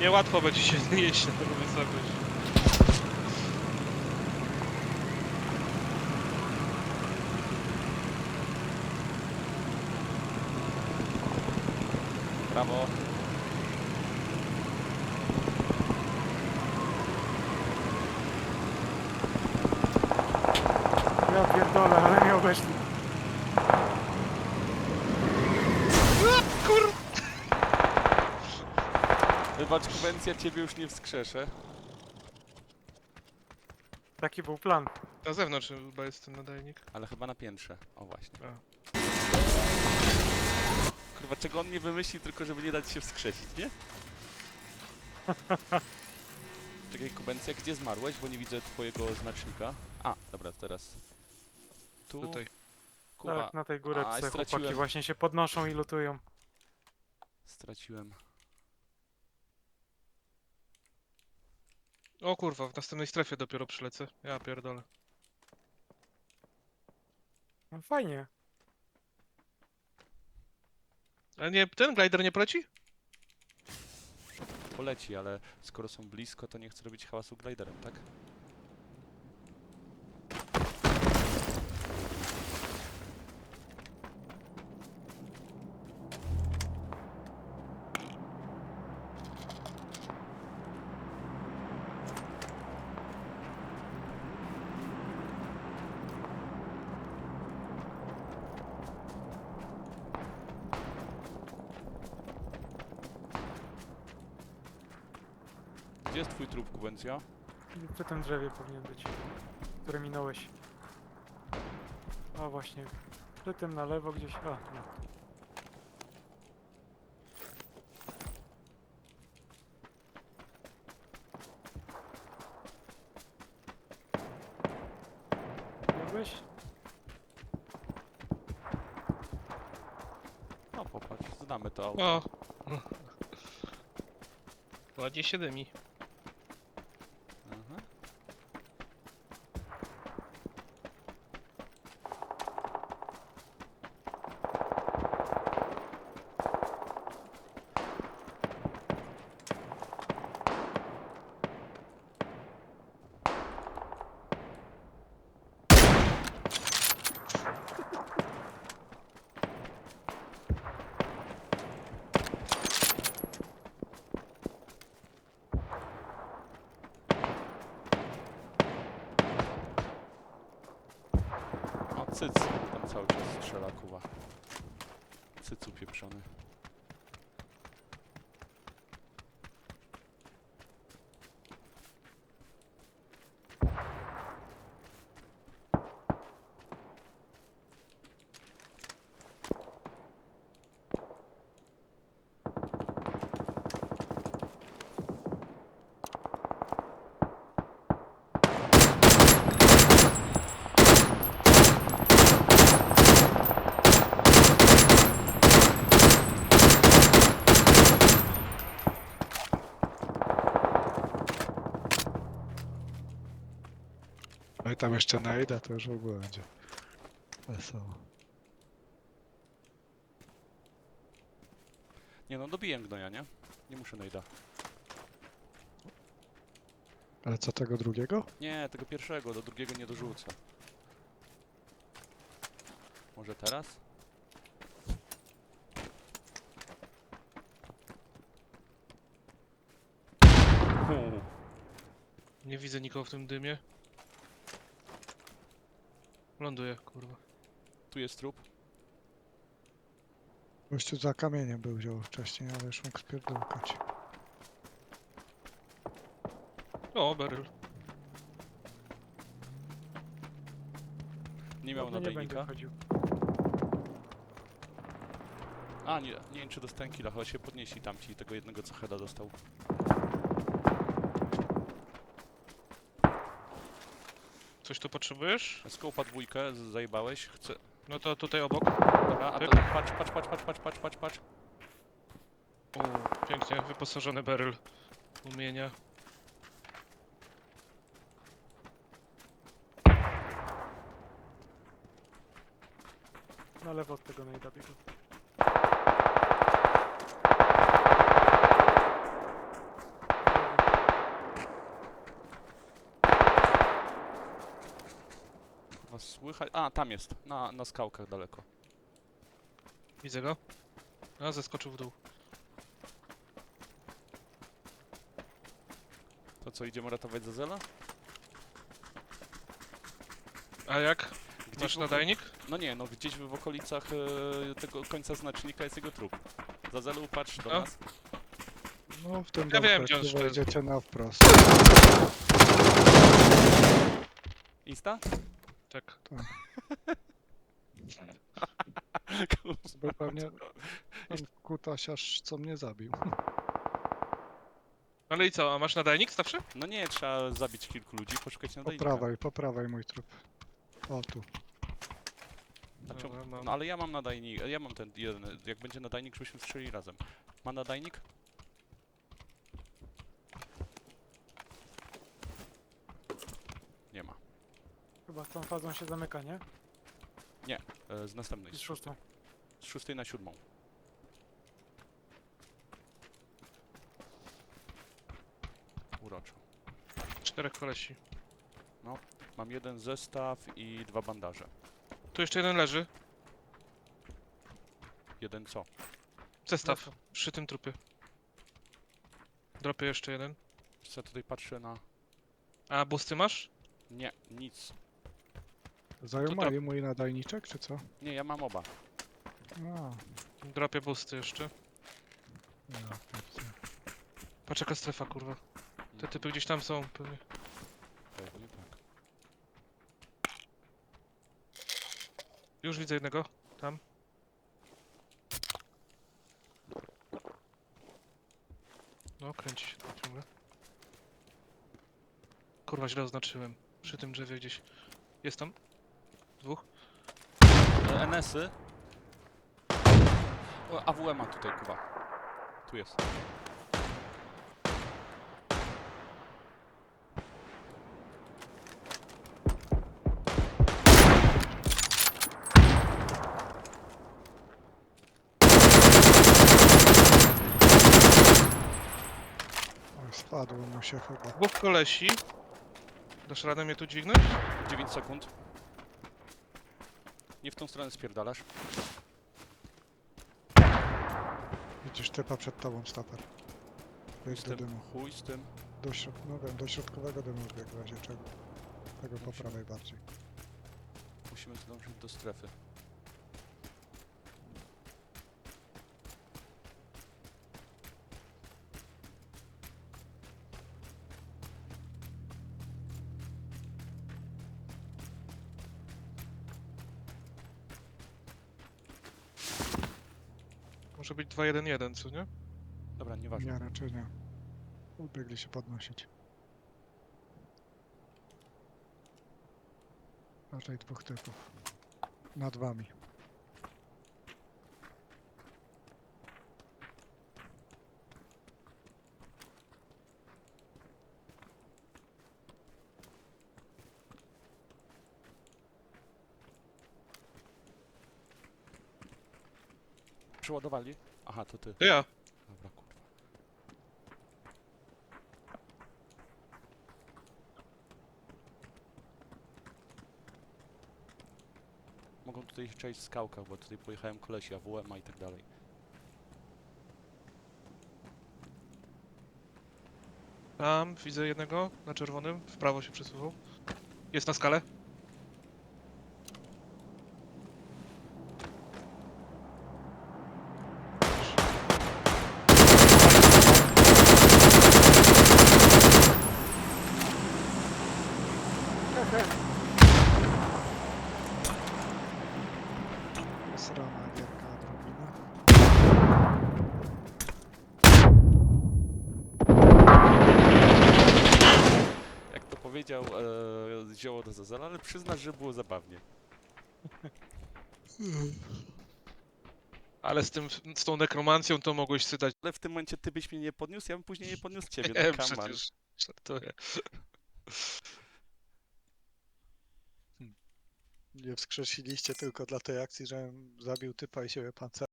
Niełatwo będzie się znieść na taką wysokość. Brawo. Ja pierdolę, ale mnie obeszli. Wybacz, konwencja ciebie już nie wskrzeszę. Taki był plan. Na zewnątrz chyba jest ten nadajnik. Ale chyba na piętrze. O właśnie. A. Kurwa, czego on nie wymyślił, tylko żeby nie dać się wskrzesić, nie? Czekaj, Kubencja, gdzie zmarłeś? Bo nie widzę twojego znacznika. A, dobra, teraz. Tu. Tutaj. Kuba, Tak, na tej górę A, chłopaki straciłem. właśnie się podnoszą i lutują. straciłem. O kurwa, w następnej strefie dopiero przylecę. Ja pierdolę. No fajnie. Ale nie, ten glider nie poleci? Poleci, ale skoro są blisko, to nie chcę robić hałasu gliderem, tak? Gdzie jest twój trup, Kubencja? Przy tym drzewie powinien być, które minąłeś. O właśnie. Przy tym na lewo gdzieś. O, no. Biegłeś? No popatrz, znamy to auto. O. Ładnie się dymi. Aha. O, cyc tam cały czas strzela kuwa. Cycu pieprzony. Tam jeszcze najda, to już w ogóle będzie wesoło. Nie no, dobiję gnoja, nie? Nie muszę najda. Ale co tego drugiego? Nie, tego pierwszego, do drugiego nie dorzucę. Może teraz? Nie widzę nikogo w tym dymie. Ląduję, kurwa. tu jest trup. Gościu za kamieniem był wziął wcześniej, ale już mógł spierdolkać. O, beryl. Nie miał nie będzie nadajnika. A, nie, nie wiem czy dostałem killa, chyba się podnieśli tamci tego jednego co Heda dostał. Coś tu potrzebujesz? Skopa dwójkę, z- zajebałeś, chcę... No to tutaj obok. Dobra, a to Tyk. patrz, patrz, patrz, patrz, patrz, patrz, patrz, patrz. O, pięknie, wyposażony beryl. Umienia. Na lewo od tego najda trochę... A, tam jest. Na, na skałkach daleko. Widzę go. A, zeskoczył w dół. To co, idziemy ratować Zazela? A jak? Gdzieś Masz w nadajnik? No nie, no gdzieś w okolicach e, tego końca znacznika jest jego trup. Zazelu, patrz do No. nas. No w tym Ja wiem, gdzie on szedł. wejdziecie na wprost. Insta? Tak. Kurwa. Był pewnie ten kutasiarz, co mnie zabił. Ale i co, a masz nadajnik zawsze? No nie, trzeba zabić kilku ludzi, poszukać Po nadajnika. prawej, po prawej mój trup. O tu. Dobra, mam. No ale ja mam nadajnik, ja mam ten jeden, jak będzie nadajnik, żebyśmy strzeli razem. Ma nadajnik? Chyba tą fazą się zamyka, nie? E, z następnej, I z z, szóstą. z szóstej na siódmą. Uroczo. Czterech kolesi. Mam jeden zestaw i dwa bandaże. Tu jeszcze jeden leży. Jeden co? Zestaw. Przy tym trupie. Dropię jeszcze jeden. Wiesz Co tutaj patrzę na... A busty masz? Nie, nic. Zajumali mój nadajniczek, czy co? Nie, ja mam oba. A, Dropię busty jeszcze. ja pierdzie- Patrz jaka strefa, kurwa. Te typy gdzieś tam są pewnie. Pewnie tak. Już widzę jednego. Tam. No, kręci się tam ciągle. Kurwa, źle oznaczyłem. Przy tym drzewie gdzieś. Jest tam? Dwóch? E, NS-y. O, AWM ma tutaj, Kuba. Tu jest. Oj, spadło mu się chyba. Dwóch kolesi. Dasz radę mnie tu dźwignąć? 9 sekund. Nie w tą stronę spierdalasz. Widzisz typa przed tobą, staper. Chuj Wejdź z do tym, dymu. chuj z tym. Do, środ... no, wiem, do środkowego dymu wbiegł w razie czego. Tego po prawej bardziej. Musimy zdążyć do strefy. Może być 2-1-1, co nie? Dobra, nieważne. Nie, raczej nie. Ubiegli się podnosić. Raczej dwóch typów. Nad wami. Przeładowali? Aha, to ty. To ja. Dobra, kurwa. Mogą tutaj w skałkach, bo tutaj pojechałem kolesi, AWM i tak dalej. Tam widzę jednego na czerwonym. W prawo się przesuwał. Jest na skalę. Srana gierka odrobinę. Jak to powiedział e, zioło do Zazela, ale przyznasz, że było zabawnie. Ale z tym, z tą nekromancją to mogłeś sydać. Ale w tym momencie ty byś mnie nie podniósł, ja bym później nie podniósł ciebie. Nie, no come on. przecież. Żartuję. Nie wskrzesiliście tylko dla tej akcji, żebym zabił typa i siebie pancerz.